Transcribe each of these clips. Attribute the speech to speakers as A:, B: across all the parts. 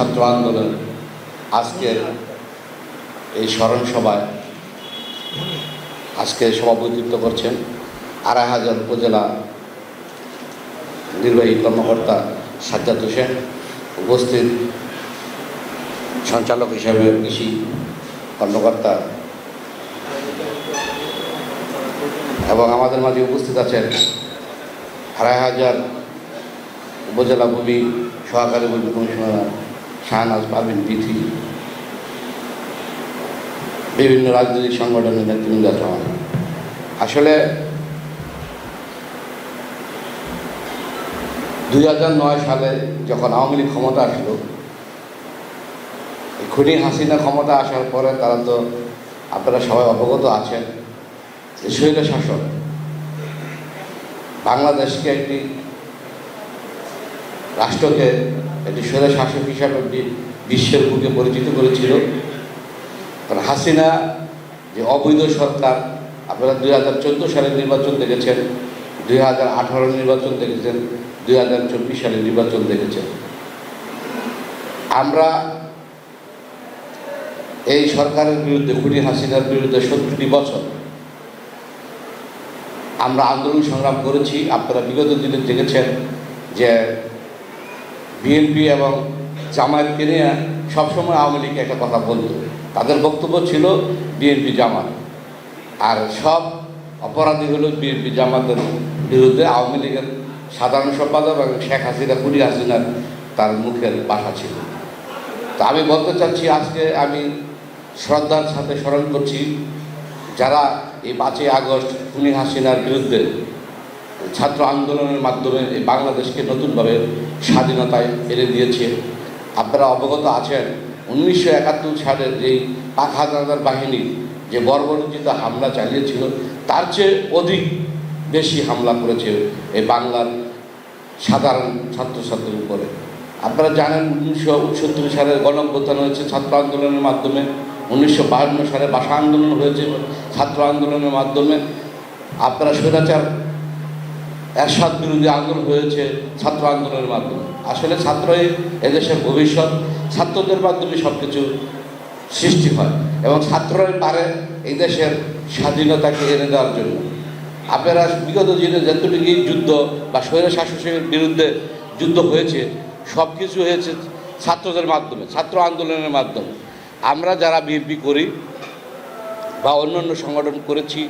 A: ছাত্র আন্দোলন আজকের এই স্মরণ সভায় আজকে সভাপতিত্ব করছেন আড়াই হাজার উপজেলা নির্বাহী কর্মকর্তা সাজ্জাদ হোসেন, উপস্থিত সঞ্চালক হিসাবে কৃষি কর্মকর্তা এবং আমাদের মাঝে উপস্থিত আছেন আড়াই হাজার উপজেলা ভূমি সহকারী ভূমি কমিশনার শাহনাজ পারভিন বিথি বিভিন্ন রাজনৈতিক সংগঠনের নেতৃবৃন্দ সমাজ আসলে দুই হাজার নয় সালে যখন আওয়ামী লীগ ক্ষমতা আসলো খুনি হাসিনা ক্ষমতা আসার পরে তারা তো আপনারা সবাই অবগত আছেন যে স্বৈর শাসক বাংলাদেশকে একটি রাষ্ট্রকে একটি স্বৈর শাসক হিসাবে বিশ্বের বুকে পরিচিত করেছিল। হাসিনা যে অবৈধ সরকার, আপনারা দুই হাজার চোদ্দ সালের নির্বাচন দেখেছেন, দুই হাজার আঠারো নির্বাচন দেখেছেন, দুই হাজার চব্বিশ সালের নির্বাচন দেখেছেন। আমরা এই সরকারের বিরুদ্ধে, খুনি হাসিনার বিরুদ্ধে সত্তরটি বছর আমরা আন্দোলন সংগ্রাম করেছি। আপনারা বিগত দিনে দেখেছেন যে বিএনপি এবং জামায়াতকে নিয়ে সবসময় আওয়ামী লীগ একটা কথা বলতো। তাদের বক্তব্য ছিল বিএনপি জামাত। আর সব অপরাধী হলো বিএনপি জামাতের বিরুদ্ধে আওয়ামী লীগের সাধারণ সম্পাদক এবং শেখ হাসিনা, কুড়ি হাসিনার তার মুখের বাসা ছিল। তা আমি বলতে চাচ্ছি, আজকে আমি শ্রদ্ধার সাথে স্মরণ করছি, যারা এই পাঁচই আগস্ট খুনি হাসিনার বিরুদ্ধে ছাত্র আন্দোলনের মাধ্যমে এই বাংলাদেশকে নতুনভাবে স্বাধীনতায় এনে দিয়েছে। আপনারা অবগত আছেন, উনিশশো একাত্তর সালের যেই পাক হাজার বাহিনী যে বর্বরোচিত হামলা চালিয়েছিল, তার চেয়ে অধিক বেশি হামলা করেছে এই বাংলার সাধারণ ছাত্রছাত্রীর উপরে। আপনারা জানেন, উনিশশো উনসত্তর সালের গণঅভ্যুত্থান হয়েছে ছাত্র আন্দোলনের মাধ্যমে, উনিশশো বাহান্ন সালে ভাষা আন্দোলন হয়েছে ছাত্র আন্দোলনের মাধ্যমে। আপনারা স্বৈরাচার এরশাদ বিরোধী আন্দোলন হয়েছে ছাত্র আন্দোলনের মাধ্যমে। আসলে ছাত্রই এদেশের ভবিষ্যৎ, ছাত্রদের মাধ্যমে সব কিছু সৃষ্টি হয় এবং ছাত্রই পারে এই দেশের স্বাধীনতাকে এনে দেওয়ার জন্য। আপনারা বিগত দিনে যতটুকুই যুদ্ধ বা স্বৈর শাসকের বিরুদ্ধে যুদ্ধ হয়েছে সব কিছু হয়েছে ছাত্রদের মাধ্যমে, ছাত্র আন্দোলনের মাধ্যমে। আমরা যারা বিএনপি করি বা অন্য অন্য সংগঠন করেছি,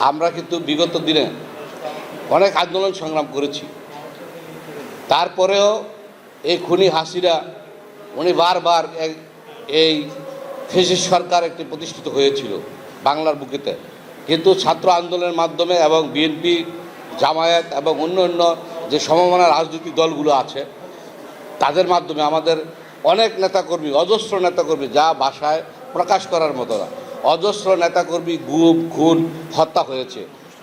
A: আমরা কিন্তু বিগত দিনে অনেক আন্দোলন সংগ্রাম করেছি। তারপরেও এই খুনি হাসিরা, উনি বারবার এই ফেসিস সরকার একটি প্রতিষ্ঠিত হয়েছিল বাংলার বুকেতে। কিন্তু ছাত্র আন্দোলনের মাধ্যমে এবং বিএনপি জামায়াত এবং অন্য অন্য যে সমমনা রাজনৈতিক দলগুলো আছে, তাদের মাধ্যমে আমাদের অনেক নেতাকর্মী, অজস্র নেতাকর্মী যা ভাষায় প্রকাশ করার মতো না, অজস্র নেতাকর্মী গুম খুন, হত্যা হয়েছে।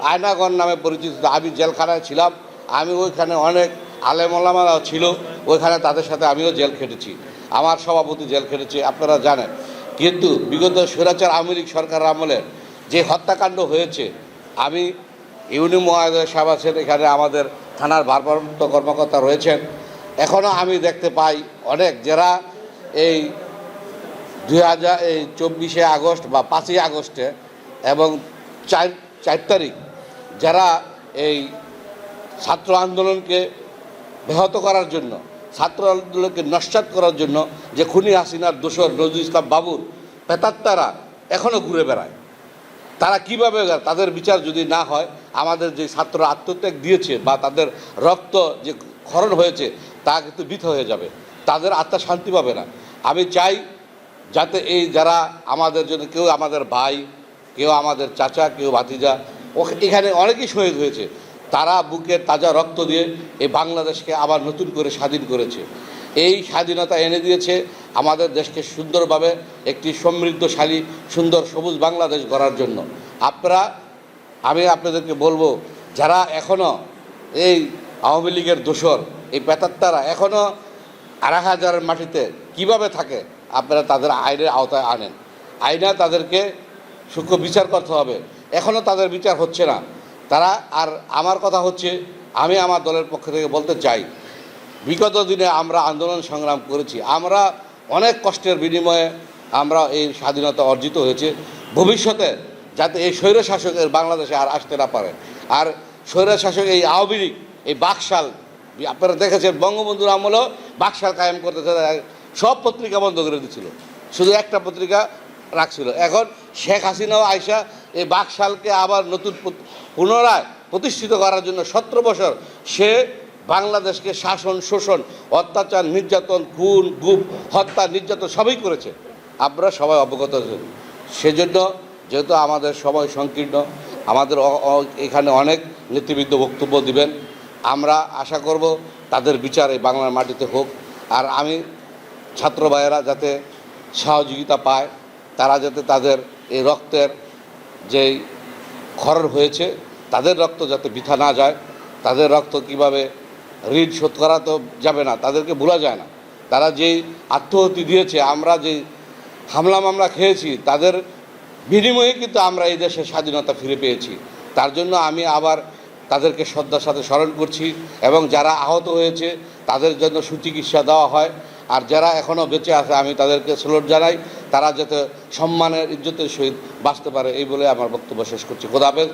A: আয়নাগর নামে পরিচিত আমি জেলখানায় ছিলাম। আমি ওইখানে অনেক আলেমলামারাও ছিল, ওইখানে তাদের সাথে আমিও জেল খেটেছি। আমার সভাপতি জেল খেটেছে, আপনারা জানেন। কিন্তু বিগত স্বৈরাচার আওয়ামী লীগ সরকার আমলে যে হত্যাকাণ্ড হয়েছে, আমি ইউনি মহাদয় সাহেব আছেন, এখানে আমাদের থানার ভারপ্রাপ্ত কর্মকর্তা রয়েছেন। এখনও আমি দেখতে পাই অনেক যারা এই দুই হাজার এই চব্বিশে আগস্ট বা পাঁচই আগস্টে এবং চার চার তারিখ যারা এই ছাত্র আন্দোলনকে ব্যাহত করার জন্য, ছাত্র আন্দোলনকে নস্বাত করার জন্য যে খুনি হাসিনার দোসর নজরুল ইসলাম বাবুর পেতাত্তারা এখনও ঘুরে বেড়ায়। তারা কীভাবে তাদের বিচার যদি না হয়, আমাদের যে ছাত্র আত্মত্যাগ দিয়েছে বা তাদের রক্ত যে ক্ষরণ হয়েছে, তা কিন্তু বৃথ হয়ে যাবে। তাদের আত্মা শান্তি পাবে না। আমি চাই যাতে এই যারা আমাদের জন্য, কেউ আমাদের ভাই, কেউ আমাদের চাচা, কেউ ভাতিজা এখানে অনেকেই শহীদ হয়েছে। তারা বুকের তাজা রক্ত দিয়ে এই বাংলাদেশকে আবার নতুন করে স্বাধীন করেছে। এই স্বাধীনতা এনে দিয়েছে আমাদের দেশকে সুন্দরভাবে একটি সমৃদ্ধশালী, সুন্দর সবুজ বাংলাদেশ গড়ার জন্য। আপনারা, আমি আপনাদেরকে বলব, যারা এখনও এই আওয়ামী লীগের দোসর এই পেতাত্তারা এখনও আড়াই হাজারের মাটিতে কীভাবে থাকে, আপনারা তাদের আইনের আওতায় আনেন। আইনে তাদেরকে সূক্ষ্ম বিচার করতে হবে। এখনও তাদের বিচার হচ্ছে না। তারা আর আমার কথা হচ্ছে, আমি আমার দলের পক্ষ থেকে বলতে চাই, বিগত দিনে আমরা আন্দোলন সংগ্রাম করেছি। আমরা অনেক কষ্টের বিনিময়ে আমরা এই স্বাধীনতা অর্জিত হয়েছে। ভবিষ্যতে যাতে এই স্বৈর শাসকের বাংলাদেশে আর আসতে না পারে। আর স্বৈর শাসক এই আওয়ামী লীগ, এই বাকশাল, আপনারা দেখেছেন বঙ্গবন্ধুর আমলেও বাকশাল কায়েম করতে সব পত্রিকা বন্ধ করে দিচ্ছিল শুধু একটা পত্রিকা রাখছিল। এখন শেখ হাসিনাও আয়সা এই বাকশালকে আবার নতুন পুনরায় প্রতিষ্ঠিত করার জন্য সতেরো বছর সে বাংলাদেশকে শাসন, শোষণ, অত্যাচার, নির্যাতন, খুন গুপ হত্যা, নির্যাতন সবই করেছে। আপনারা সবাই অবগত আছেন সেজন্য যেহেতু আমাদের সময় সংকীর্ণ, আমাদের এখানে অনেক নেতৃবৃন্দ বক্তব্য দিবেন। আমরা আশা করব তাদের বিচার এই বাংলার মাটিতে হোক। আর আমি ছাত্র ভাইয়েরা যাতে সহযোগিতা পায়, তারা যাতে তাদের এই রক্তের যেই খরর হয়েছে, তাদের রক্ত যাতে বৃথা না যায়, তাদের রক্ত কীভাবে ঋণ শোধ করা তো যাবে না, তাদেরকে ভোলা যায় না। তারা যেই আত্মহতি দিয়েছে, আমরা যে হামলা মামলা খেয়েছি, তাদের বিনিময়ে কিন্তু আমরা এই দেশে স্বাধীনতা ফিরে পেয়েছি। তার জন্য আমি আবার তাদেরকে শ্রদ্ধার সাথে স্মরণ করছি এবং যারা আহত হয়েছে, তাদের জন্য সুচিকিৎসা দেওয়া হয়। আর যারা এখনও বেঁচে আছে, আমি তাদেরকে স্লোট জানাই। তারা যাতে সম্মানের ইজ্জতের সহিত বাঁচতে পারে, এই বলে আমার বক্তব্য শেষ করছি। খোদাফেজ